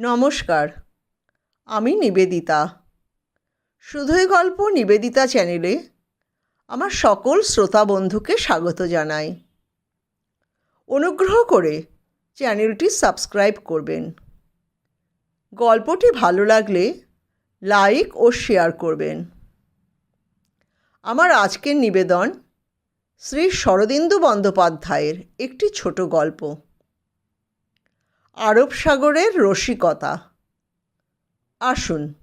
নমস্কার, আমি নিবেদিতা। শুধুই গল্প নিবেদিতা চ্যানেলে আমার সকল শ্রোতা বন্ধুকে স্বাগত জানাই। অনুগ্রহ করে চ্যানেলটি সাবস্ক্রাইব করবেন। গল্পটি ভালো লাগলে লাইক ও শেয়ার করবেন। আমার আজকের নিবেদন শ্রী শরদিন্দু বন্দ্যোপাধ্যায়ের একটি ছোট গল্প। আরব সাগরের রসিকতা। আসুন,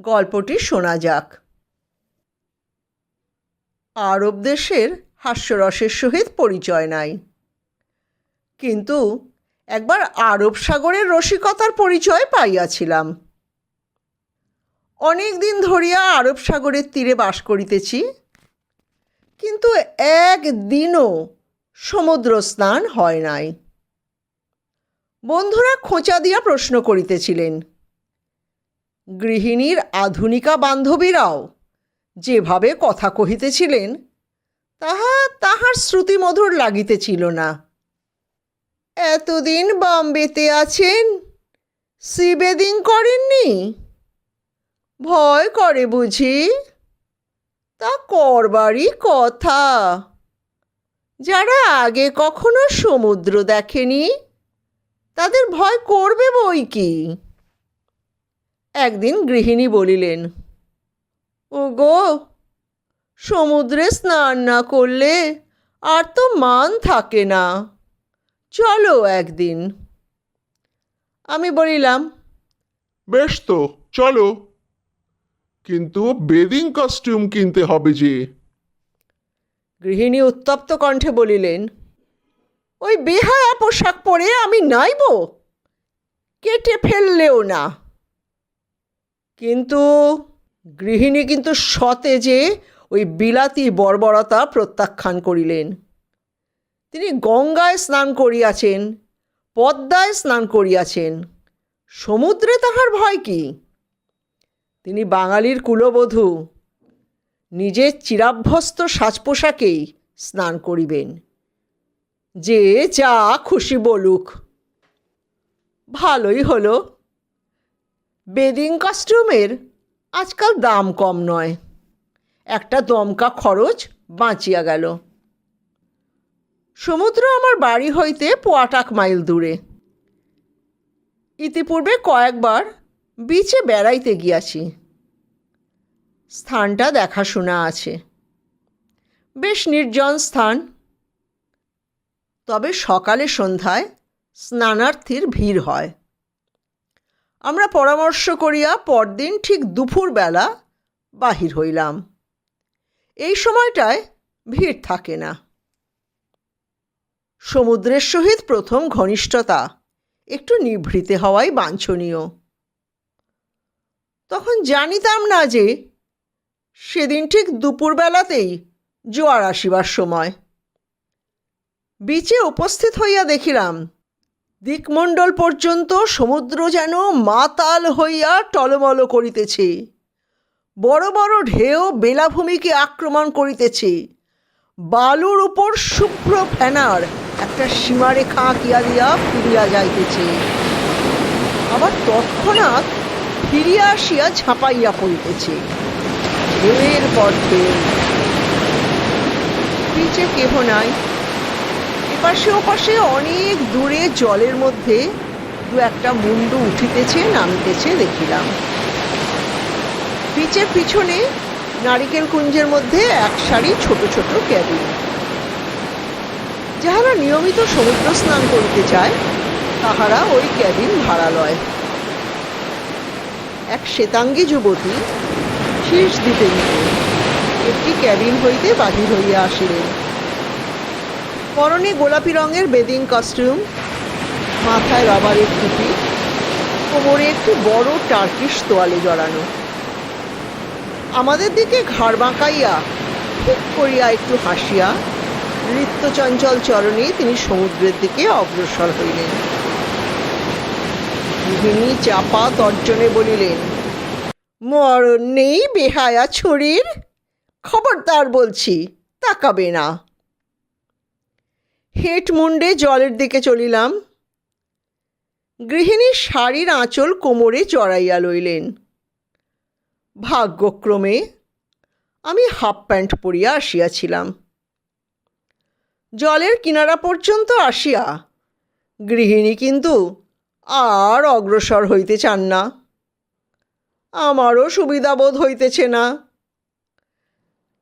গল্পটি শোনা যাক। আরব দেশের হাস্যরসের সহিত পরিচয় নাই। কিন্তু একবার আরব সাগরের রসিকতার পরিচয় পাইয়াছিলাম। অনেক দিন ধরিয়া আরব সাগরের তীরে বাস করিতেছি, কিন্তু একদিনও সমুদ্র স্নান হয় নাই। বন্ধুরা খোঁচা দিয়া প্রশ্ন করিতেছিলেন, গৃহিণীর আধুনিকা বান্ধবীরাও যেভাবে কথা কহিতেছিলেন, তাহা তাহার শ্রুতিমধুর লাগিতেছিল না। এতদিন বম্বেতে আছেন সিবেদিং করেননি? ভয় করে বুঝি, তা করবারই কথা। যারা আগে কখনো সমুদ্র দেখেনি তাদের ভয় করবে বই কি? একদিন গৃহিণী বলিলেন ও গো সমুদ্রে স্নান না করলে আর তো মান থাকে না। চলো একদিন। আমি বলিলাম বেশ তো চলো। কিন্তু বেদিং কস্টিউম কিনতে হবে যে। গৃহিণী উত্তপ্ত কণ্ঠে বলিলেন ওই বেহায়া পোশাক পরে আমি নাইব? কেটে ফেললেও না। কিন্তু গৃহিণী কিন্তু সতেজে ওই বিলাতি বর্বরতা প্রত্যাখ্যান করিলেন। তিনি গঙ্গায় স্নান করিয়াছেন, পদ্মায় স্নান করিয়াছেন। সমুদ্রে তাহার ভয় কি? তিনি বাঙালির কুলবধূ নিজের চিরাভ্যস্ত সাজ পোশাকেই স্নান করিবেন। যে যা খুশি বলুক। ভালোই হলো। বেদিং কস্টিউমের আজকাল দাম কম নয়। একটা দমকা খরচ বাঁচিয়া গেল। সমুদ্র আমার বাড়ি হইতে পোয়াটাক মাইল দূরে। ইতিপূর্বে কয়েকবার বিচে বেড়াইতে গিয়াছি। স্থানটা দেখাশোনা আছে। বেশ নির্জন স্থান। তবে সকালে সন্ধ্যায় স্নানার্থীর ভিড় হয়। আমরা পরামর্শ করিয়া পরদিন ঠিক দুপুরবেলা বাহির হইলাম। এই সময়টায় ভিড় থাকে না। সমুদ্রের সহিত প্রথম ঘনিষ্ঠতা একটু নিভৃতে হওয়াই বাঞ্ছনীয়। তখন জানিতাম না যে সেদিন ঠিক দুপুরবেলাতেই জোয়ার আসিবার সময়। বিচে উপস্থিত হইয়া দেখিলাম, দিকমণ্ডল পর্যন্ত সমুদ্র যেন মাতাল হইয়া টলমল করিতেছে। বড় বড় ঢেউ বেলাভূমিকে আক্রমণ করিতেছে। বালুর উপর শুভ্র ফেনার একটা সীমারেখা আঁকিয়া দিয়া ফিরিয়া যাইতেছে। আবার তৎক্ষণাৎ ফিরিয়া আসিয়া ঝাঁপাইয়া পড়িতেছে। ঢেউয়ের পর ঢেউ নিচে কেহ নাই। এপাশে ওপাশে অনেক দূরে জলের মধ্যে দু একটা মুন্ডু উঠিতেছে, নামিতেছে দেখিলাম। বিচের পিছনে নারিকেল কুঞ্জের মধ্যে এক সারি ছোট ছোট ক্যাবিন। যাহারা নিয়মিত সমুদ্র স্নান করিতে চায়, তাহারা ওই ক্যাবিন ভাড়া লয় এক শ্বেতাঙ্গী যুবতী শীর্ষ দিতে একটি ক্যাবিন হইতে বাহির হইয়া আসিলেন। পরনে গোলাপি রঙের বেদিং কস্টিউম মাথায় রাবারের টুপি, কোমরে একটি বড় টার্কিশ তোয়ালে জড়ানো। আমাদের দিকে ঘাড় বাঁকাইয়া ঠিক করিয়া একটু হাসিয়া, নৃত্যচঞ্চল চরণে তিনি সমুদ্রের দিকে অগ্রসর হইলেন। গৃহিণী চাপা তর্জনে বলিলেন, মরণ নেই বেহায়া ছুরির? খবরদার বলছি, তাকাবে না। হেঁট মুন্ডে জলের দিকে চলিলাম। গৃহিণী শাড়ির আঁচল কোমরে চড়াইয়া লইলেন। ভাগ্যক্রমে আমি হাফ প্যান্ট পরিয়া আসিয়াছিলাম। জলের কিনারা পর্যন্ত আসিয়া গৃহিণী কিন্তু আর অগ্রসর হইতে চান না। আমারও সুবিধাবোধ হইতেছে না।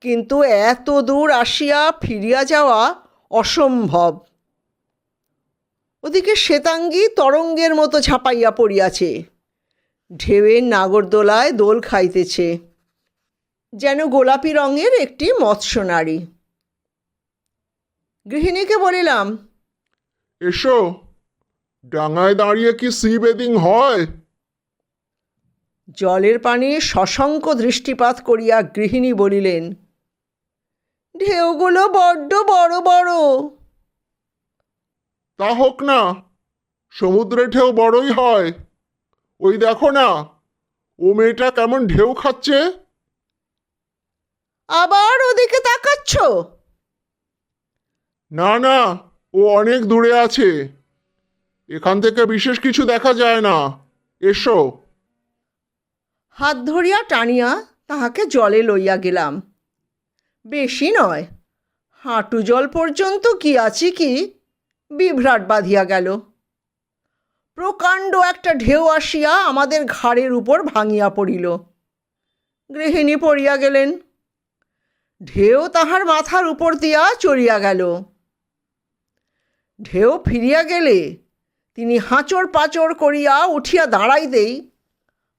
কিন্তু এত দূর আসিয়া ফিরিয়া যাওয়া অসম্ভব। ওদিকে শ্বেতাঙ্গী তরঙ্গের মতো ঝাঁপাইয়া পড়িয়াছে। ঢেউয়ের নাগরদোলায় দোল খাইতেছে। যেন গোলাপি রঙের একটি মৎস্য নারী। গৃহিণীকে বলিলাম এসো ডাঙায় দাঁড়িয়ে কি সি বেদিং হয়? জলের পানে শশঙ্ক দৃষ্টিপাত করিয়া গৃহিণী বলিলেন ঢেউগুলো বড্ড বড় বড়। তা হোক না সমুদ্রে ঢেউ বড়ই হয়। ওই দেখো না ও মেয়েটা কেমন ঢেউ খাচ্ছে। আবার ওদিকে তাকাচ্ছ? না না ও অনেক দূরে আছে। এখান থেকে বিশেষ কিছু দেখা যায় না। এসো। হাত ধরিয়া টানিয়া তাহাকে জলে লইয়া গেলাম। বেশি নয়। হাঁটু জল পর্যন্ত কি আছে কি? বিভ্রাট বাঁধিয়া গেল। প্রকাণ্ড একটা ঢেউ আসিয়া আমাদের ঘাড়ের উপর ভাঙিয়া পড়িল। গৃহিণী পড়িয়া গেলেন। ঢেউ তাহার মাথার উপর দিয়া চড়িয়া গেল। ঢেউ ফিরিয়া গেলে তিনি হাঁচড় পাচড় করিয়া উঠিয়া দাঁড়াইতেই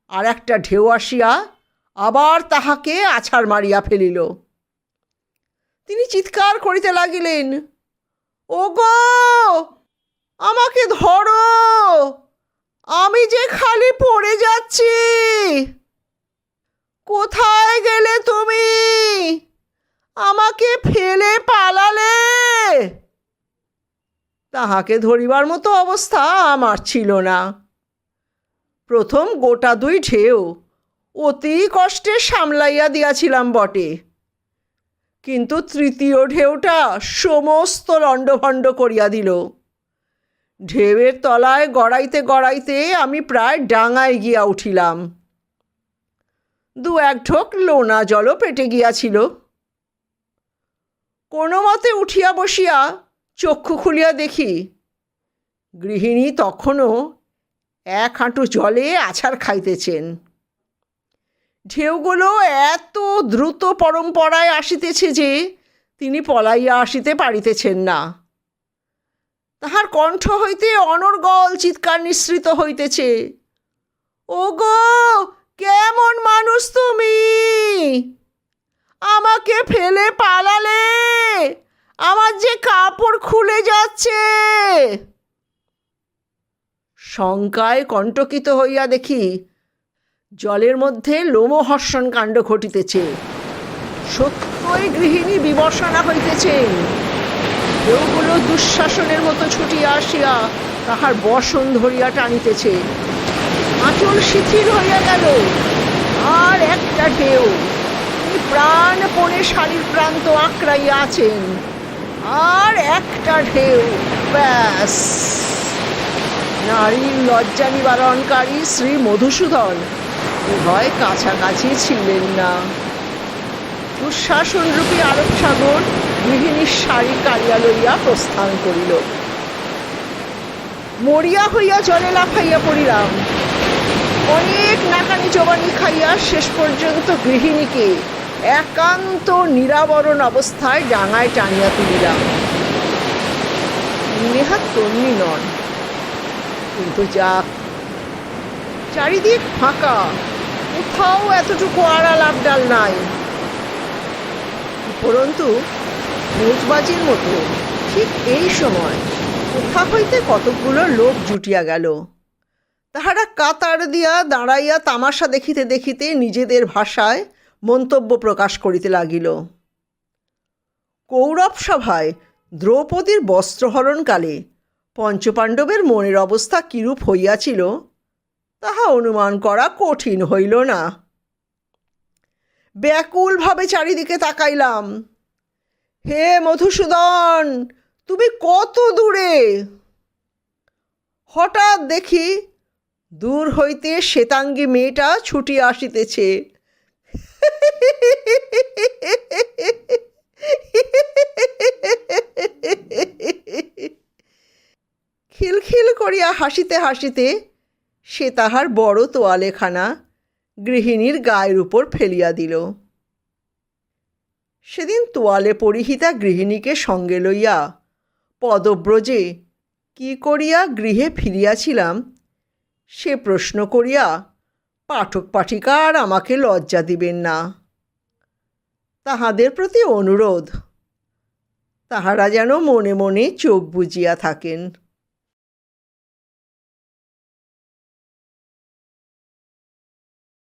আর একটা ঢেউ আসিয়া আবার তাহাকে আছাড় মারিয়া ফেলিল। তিনি চিৎকার করিতে লাগিলেন ও গো আমাকে ধরো, আমি যে খালি পড়ে যাচ্ছি, কোথায় গেলে তুমি? আমাকে ফেলে পালালে? তাহাকে ধরিবার মতো অবস্থা আমার ছিল না। প্রথম গোটা দুই ঢেউ অতি কষ্টে সামলাইয়া দিয়াছিলাম বটে। কিন্তু তৃতীয় ঢেউটা সমস্ত লণ্ডভণ্ড করিয়া দিল। ঢেউয়ের তলায় গড়াইতে গড়াইতে আমি প্রায় ডাঙায় গিয়া উঠিলাম। দু এক ঢোক লোনা জলও পেটে গিয়াছিল। কোনো মতে উঠিয়া বসিয়া চক্ষু খুলিয়া দেখি, গৃহিণী তখনও এক হাঁটু জলে আছাড় খাইতেছেন। ঢেউগুলো এত দ্রুত পরম্পরায় আসিতেছে যে তিনি পলাইয়া আসিতে পারিতেছেন না। তাহার কণ্ঠ হইতে অনর্গল চিৎকার নিঃসৃত হইতেছে। ওগো, কেমন মানুষ তুমি? আমাকে ফেলে পালালে? আমার যে কাপড় খুলে যাচ্ছে? শঙ্কায় কণ্টকিত হইয়া দেখি জলের মধ্যে লোমহর্ষণ কাণ্ড ঘটিতেছে। সত্যই গৃহিণী বিবর্ষণা হইতেছেন ঢেউগুলো দুঃশাসনের মতো ছুটিয়া আসিয়া তাহার বসন ধরিয়া টানিতেছে। আঁচল শিথিল হইয়া গেল। আর একটা ঢেউ। প্রাণপণে শাড়ির প্রান্ত আঁকড়াইয়া আছেন। আর একটা ঢেউ। ব্যাস। নারীর লজ্জা নিবারণকারী শ্রী মধুসূদন উভয় কাছাকাছি ছিলেন না। দুঃশাসনরূপী আরব সাগর গৃহিণীর শাড়ি কালিয়া লইয়া প্রস্থান করিল। মরিয়া হইয়া জলে লাফাইয়া পড়িলাম। অনেক নাকানি চবানি খাইয়া শেষ পর্যন্ত গৃহিণীকে একান্ত নিরাবরণ অবস্থায় ডাঙায় টানিয়া তুলিলাম। নেহাত তন্নি নন। কিন্তু যাক, চারিদিক ফাঁকা। কোথাও এতটুকু আড়াল আবডাল নাই। উপরন্তু মোজবাজির মতো ঠিক এই সময় কোথা হইতে কতকগুলো লোক জুটিয়া গেল। তাহারা কাতার দিয়া দাঁড়াইয়া তামাশা দেখিতে দেখিতে নিজেদের ভাষায় মন্তব্য প্রকাশ করিতে লাগিল। কৌরব সভায় দ্রৌপদীর বস্ত্রহরণকালে পঞ্চপাণ্ডবের মনের অবস্থা কিরূপ হইয়াছিল তাহা অনুমান করা কঠিন হইল না। ব্যাকুলভাবে চারিদিকে তাকাইলাম। হে মধুসূদন, তুমি কত দূরে? হঠাৎ দেখি দূর হইতে শ্বেতাঙ্গী মেয়েটা ছুটি আসিতেছে। খিলখিল করিয়া হাসিতে হাসিতে সে তাহার বড় তোয়ালেখানা গৃহিণীর গায়ের উপর ফেলিয়া দিল। সেদিন তোয়ালে পরিহিতা গৃহিণীকে সঙ্গে লইয়া পদব্রজে কি করিয়া গৃহে ফিরিয়াছিলাম, সে প্রশ্ন করিয়া পাঠক পাঠিকা আর আমাকে লজ্জা দিবেন না। তাহাদের প্রতি অনুরোধ, তাহারা যেন মনে মনে চোখ বুজিয়া থাকেন।